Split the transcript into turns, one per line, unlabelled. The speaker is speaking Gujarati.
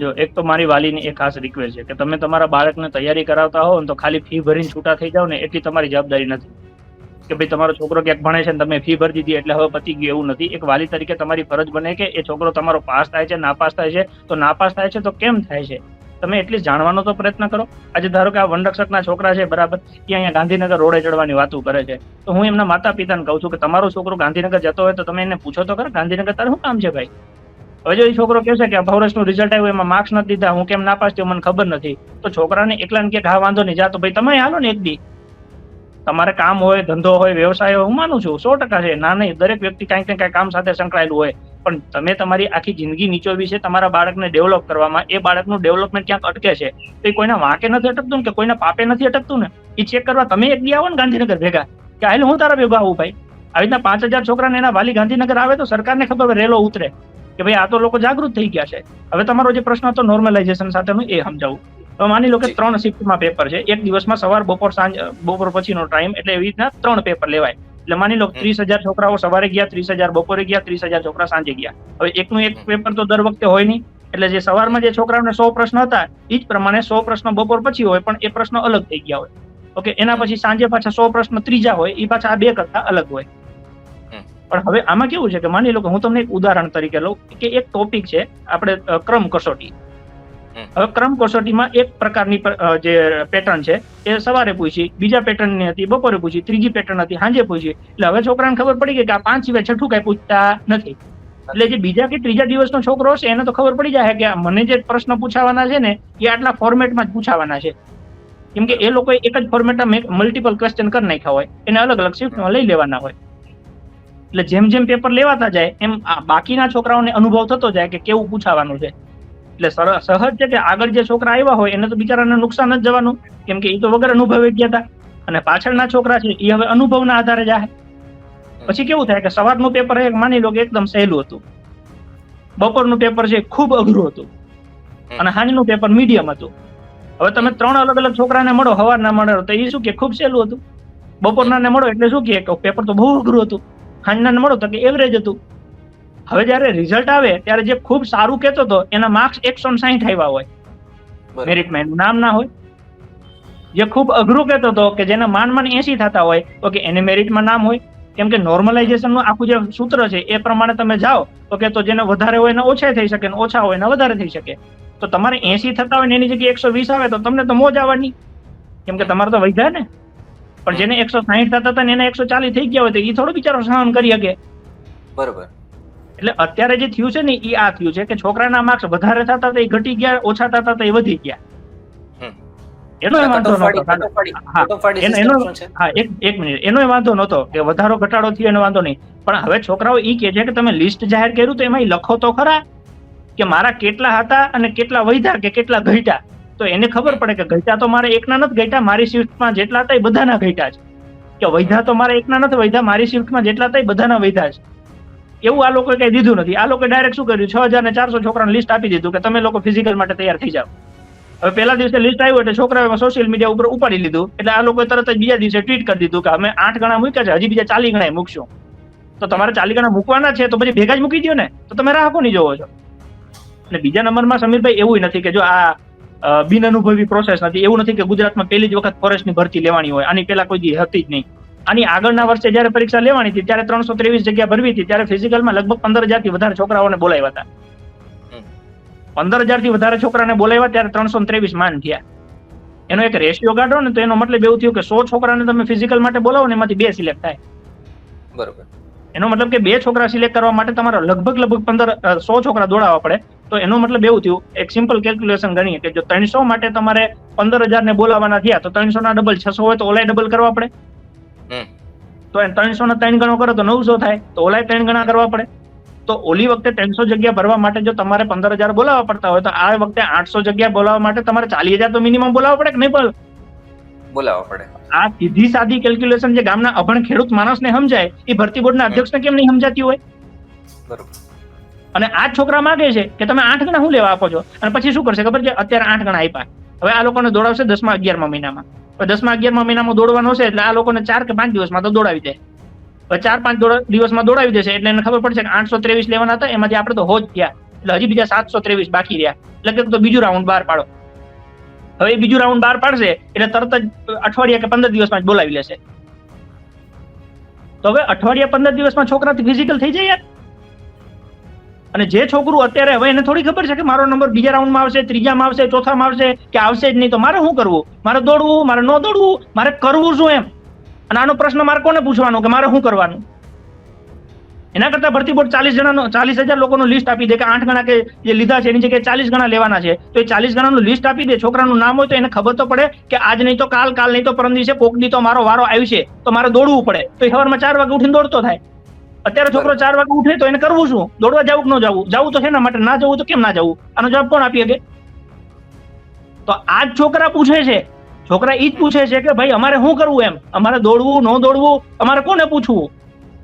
જો એક તો મારી વાલીની એ ખાસ રિક્વેસ્ટ છે કે તમે તમારા બાળકને તૈયારી કરાવતા હો ને તો ખાલી ફી ભરીને છૂટા થઈ જાવ ને એટલી તમારી જવાબદારી નથી. કે ભાઈ તમારો છોકરો ક્યાંક ભણે છે ને તમે ફી ભરી દીધી એટલે હવે પતી ગયું એવું નથી. એક વાલી તરીકે તમારી ફરજ બને કે એ છોકરો તમારો પાસ થાય છે, નાપાસ થાય છે. તો નાપાસ થાય છે તો કેમ થાય છે? તમે એટલીસ્ટ જાણવાનો તો પ્રયત્ન કરો. આજે ધારો કે આ વનરક્ષકના છોકરા છે, બરાબર? કે અહીંયા ગાંધીનગર રોડે ચડવાની વાતો કરે છે. તો હું એમના માતા પિતાને કહું છું કે તમારો છોકરો ગાંધીનગર જતો હોય તો તમે એને પૂછો તો ખરા, ગાંધીનગર તારે શું કામ છે ભાઈ? હવે જો છોકરો કહેશે કે નું રિઝલ્ટ આવ્યું, એમાં માર્ક્સ નથી દીધા, હું કેમ નાપાસ થયો મને ખબર નથી. તો છોકરાને એકલાને કે હા વાંધો નહીં, જા તો ભાઈ તમે હાલો ને એક દી. તમારે કામ હોય, ધંધો હોય, વ્યવસાય હોય, હું માનું છું, સો ટકા છે. ના નહીં, દરેક વ્યક્તિ કાંઈક ને કાંઈક કામ સાથે સંકળાયેલું હોય. પણ તમે તમારી આખી જિંદગી નીચોવી છે, તમારા બાળકને ડેવલપ કરવામાં, એ બાળકનું ડેવલપમેન્ટ ક્યાંક અટકે છે? તો એ કોઈના વાંકે નથી અટકતું ને કે કોઈના પાપે નથી અટકતું ને? એ ચેક કરવા તમે એક દી આવો ને ગાંધીનગર ભેગા. કે હાલ હું તારા ભેગા આવું ભાઈ. આવી રીતના પાંચ હજાર છોકરાને એના વાલી ગાંધીનગર આવે તો સરકારને ખબર રેલો ઉતરે. કે ભાઈ આ તો લોકો જાગૃત થઈ ગયા છે. હવે તમારો જે પ્રશ્ન હતો નોર્મલાઇઝેશન સાથેનું એ સમજાવું. માની લો કે ત્રણ શિફ્ટમાં પેપર છે. એક દિવસમાં સવાર બપોર સાંજ બપોર પછીનો ટાઈમ એટલે એવી રીતના ત્રણ પેપર લેવાય. એટલે માની લો. ત્રીસ હજાર છોકરાઓ સવારે ગયા ત્રીસ હજાર બપોરે ગયા ત્રીસ હજાર છોકરા સાંજે ગયા. હવે એકનું એક પેપર તો દર વખતે હોય નહીં. એટલે જે સવારમાં જે છોકરાઓને સો પ્રશ્ન હતા એ જ પ્રમાણે સો પ્રશ્ન બપોર પછી હોય પણ એ પ્રશ્ન અલગ થઈ ગયા હોય. ઓકે એના પછી સાંજે પાછા સો પ્રશ્ન ત્રીજા હોય એ પાછા આ બે કરતા અલગ હોય. પણ હવે આમાં કેવું છે કે માની લો કે હું તમને એક ઉદાહરણ તરીકે લઉં કે એક ટોપિક છે આપણે ક્રમ કસોટી. હવે ક્રમ કસોટીમાં એક પ્રકારની જે પેટર્ન છે એ સવારે પૂછી બીજા પેટર્નની હતી બપોરે પૂછી ત્રીજી પેટર્ન હતી સાંજે પૂછી. એટલે હવે છોકરાને ખબર પડી ગઈ કે આ પાંચ સિવાય છઠ્ઠું કઈ પૂછતા નથી. એટલે જે બીજા કે ત્રીજા દિવસનો છોકરો હશે એને તો ખબર પડી જાય કે મને જે પ્રશ્ન પૂછાવાના છે ને એ આટલા ફોર્મેટમાં જ પૂછાવાના છે. કેમ કે એ લોકો એક જ ફોર્મેટમાં મલ્ટિપલ ક્વેશ્ચન કરી નાખ્યા હોય એને અલગ અલગ શિફ્ટમાં લઈ લેવાના હોય. એટલે જેમ જેમ પેપર લેવાતા જાય એમ આ બાકીના છોકરાઓને અનુભવ થતો જાય કે કેવું પૂછાવાનું છે. એટલે સહજ છે કે આગળ જે છોકરા આવ્યા હોય એને તો બિચારાને નુકસાન જ જવાનું. કેમ કે એ તો વગર અનુભવે ગયા હતા અને પાછળના છોકરા છે એ હવે અનુભવના આધારે જાય પછી કેવું થાય કે સવારનું પેપર એક માની લો કે એકદમ સહેલું હતું. બપોરનું પેપર છે એ ખૂબ અઘરું હતું. અને સાંજનું પેપર મીડિયમ હતું. હવે તમે ત્રણ અલગ અલગ છોકરાને મળો સવારના મળો તો એ શું કે ખૂબ સહેલું હતું. બપોરના ને મળો એટલે શું કે પેપર તો બહુ અઘરું હતું. સાંજના ને મળો તો કે એવરેજ હતું. હવે જયારે રિઝલ્ટ આવે ત્યારે જે ખૂબ સારું કહેતો હતો એના માર્ક્સ એકસો સાહીઠ આવ્યા હોય. મેરિટમાં એનું નામ ના હોય. જે ખૂબ અઘરું કહેતો હતો કે જેના માન માન એસી થતા હોય તો કે એને મેરિટમાં નામ હોય. કેમ કે નોર્મલાઇઝેશનનું આખું જે સૂત્ર છે એ પ્રમાણે તમે જાઓ તો કે તો જેને વધારે હોય એને ઓછા થઈ શકે ને ઓછા હોય એને વધારે થઈ શકે. તો તમારે એસી થતા હોય ને એની જગ્યાએ એકસો વીસ આવે તો તમને તો મોજ આવવાની. કેમ કે તમારે તો વૈધા ને. પણ જેને એકસો સાહીઠ થતા હતા ને એને એકસો ચાલીસ થઈ ગયા હોય તો એ થોડો બિચારો સહન કરી શકે.
બરોબર.
એટલે અત્યારે જે થયું છે ને એ આ થયું છે કે છોકરાના માર્ક્સ વધારે થતા હતા એ ઘટી ગયા ઓછા થતા હતા એ વધી ગયા. એનો વાંધો હા, એક એક મિનિટ. એનો નહોતો કે વધારો ઘટાડો થયો એનો વાંધો નહીં. પણ હવે છોકરાઓ ઈ કે છે કે તમે લિસ્ટ જાહેર કર્યું તો એમાં લખો તો ખરા કે મારા કેટલા હતા અને કેટલા વધ્યા કે કેટલા ઘટ્યા? તો એને ખબર પડે કે ગઈટા તો મારે એકના નથી ગઈટા મારી શિફ્ટમાં જેટલા હતા એ બધાના ગઈટા છે. કે વૈધા તો મારે એકના નથી, વૈધા મારી શિફ્ટમાં જેટલા હતા એ બધાના વૈધા છે. એવું આ લોકોએ કઈ દીધું નથી. આ લોકોએ ડાયરેક્ટ શું કર્યું? છ હજાર ને ચારસો છોકરાને લિસ્ટ આપી દીધું કે તમે લોકો ફિઝિકલ માટે તૈયાર થઈ જાઓ. હવે પહેલા દિવસે લિસ્ટ આવ્યું એટલે છોકરાઓ સોશિયલ મીડિયા ઉપર ઉપાડી લીધું. એટલે આ લોકોએ તરત જ બીજા દિવસે ટ્વીટ કરી દીધું કે અમે આઠ ગણા મૂક્યા છે, હજી બીજા ચાલી ગણા મૂકશું. તો તમારે ચાલી ગણા મૂકવાના છે તો પછી ભેગા જ મૂકી દો ને. તો તમે રાહ કોની જોવો છો? અને બીજા નંબરમાં સમીરભાઈ એવું નથી કે જો આ બિન અનુભવી પ્રોસેસ નથી. એવું નથી કે ગુજરાતમાં પહેલી જ વખત ફોરેસ્ટની ભરતી લેવાની હોય. આની પહેલા કોઈ દી હતી જ નહીં. આની આગળના વર્ષે જ્યારે પરીક્ષા લેવાની હતી ત્યારે ત્રણસો ત્રેવીસ જગ્યા ભરવી હતી. ત્યારે ફિઝિકલમાં લગભગ પંદર હજારથી વધારે છોકરાઓને બોલાવ્યા હતા. પંદર હજારથી વધારે છોકરાને બોલાવ્યા ત્યારે ત્રણસો ત્રેવીસ માન થયા. એનો એક રેશિયો કાઢો ને તો એનો મતલબ એવું થયું કે સો છોકરાને તમે ફિઝિકલ માટે બોલાવો ને એમાંથી બે સિલેક્ટ થાય.
બરોબર.
એનો મતલબ કે બે છોકરા સિલેક્ટ કરવા માટે તમારે લગભગ લગભગ પંદર સો છોકરા દોડાવવા પડે. તો એનો મતલબ એવું થયું એક સિમ્પલ કેલ્ક્યુલેશન ગણીએ કે જો ત્રણસો માટે તમારે પંદર હજાર ને બોલાવવાના થયા તો ત્રણસો ના ડબલ છસો હોય તો ઓલાય ડબલ કરવા પડે. તો એ ત્રણસો ના ત્રણ ગણો કરો તો નવસો થાય તો ઓલાય ત્રણ ગણા કરવા પડે. તો ઓલી વખતે ત્રણસો જગ્યા ભરવા માટે જો તમારે પંદર હજાર બોલાવવા પડતા હોય તો આ વખતે આઠસો જગ્યા બોલાવવા માટે તમારે ચાલીસ હજાર તો મિનિમમ બોલાવવા પડે કે નહીં પણ
બોલાવવા પડે.
આ સીધી સાદી કેલ્ક્યુલેશન જે ગામના અભણ ખેડૂત માણસને સમજાય એ ભરતી બોર્ડના અધ્યક્ષને કેમ નહીં સમજાતી હોય?
બરોબર.
અને આ જ છોકરા માગે છે કે તમે આઠ ગણા શું લેવા આપો છો? અને પછી શું કરશે? ખબર છે? અત્યારે આઠ ગણા આપ્યા. હવે આ લોકોને દોડાવશે દસમા અગિયારમા મહિનામાં. દસમા અગિયારમા મહિનામાં દોડવાનો છે એટલે આ લોકોને ચાર કે પાંચ દિવસમાં તો દોડાવી દે. ચાર પાંચ દિવસમાં દોડાવી દેશે એટલે એને ખબર પડશે કે આઠસો ત્રેવીસ લેવાના હતા, એમાંથી આપણે તો હોજ થયા. એટલે હજી બીજા સાતસો ત્રેવીસ બાકી રહ્યા. એટલે તો બીજું રાઉન્ડ બહાર પાડો. હવે બીજું રાઉન્ડ બહાર પાડશે એટલે તરત જ અઠવાડિયા કે પંદર દિવસમાં જ બોલાવી લેશે. તો હવે અઠવાડિયા પંદર દિવસમાં છોકરાથી ફિઝિકલ થઈ જાય યાર. અને જે છોકરું અત્યારે હવે એને થોડી ખબર છે કે મારો નંબર બીજા રાઉન્ડમાં આવશે, ત્રીજામાં આવશે, ચોથામાં આવશે, કે આવશે જ નહીં, તો મારે શું કરવું? મારે દોડવું, મારે ન દોડવું, મારે કરવું શું એમ? અને આનો પ્રશ્ન મારે કોને પૂછવાનો કે મારે શું કરવાનું? એના કરતા ભરતી બોર્ડ ચાલીસ જણાનો, ચાલીસ હજાર લોકોનું લિસ્ટ આપી દે કે આઠ ગણા કે જે લીધા છે, એની જગ્યાએ ચાલીસ ગણા લેવાના છે. તો એ ચાલીસ ગણાનું લિસ્ટ આપી દે, છોકરાનું નામ હોય તો એને ખબર તો પડે કે આજ નહીં તો કાલ કાલ નહીં તો પરમ દિવસે કોક દી તો મારો વારો આવશે, તો મારે દોડવું પડે. તો એ સવારમાં ચાર વાગે ઉઠીને દોડતો થાય. અત્યારે છોકરો ચાર વાગે ઉઠે તો એને કરવું શું? દોડવા જવું કે ન જવું? જવું તો ને માટે? ના જવું તો કેમ ના જવું? આનો જવાબ કોણ આપી શકે? તો આ જ છોકરા પૂછે છે. છોકરા એ જ પૂછે છે કે ભાઈ અમારે શું કરવું એમ? અમારે દોડવું ન દોડવું અમારે કોને પૂછવું?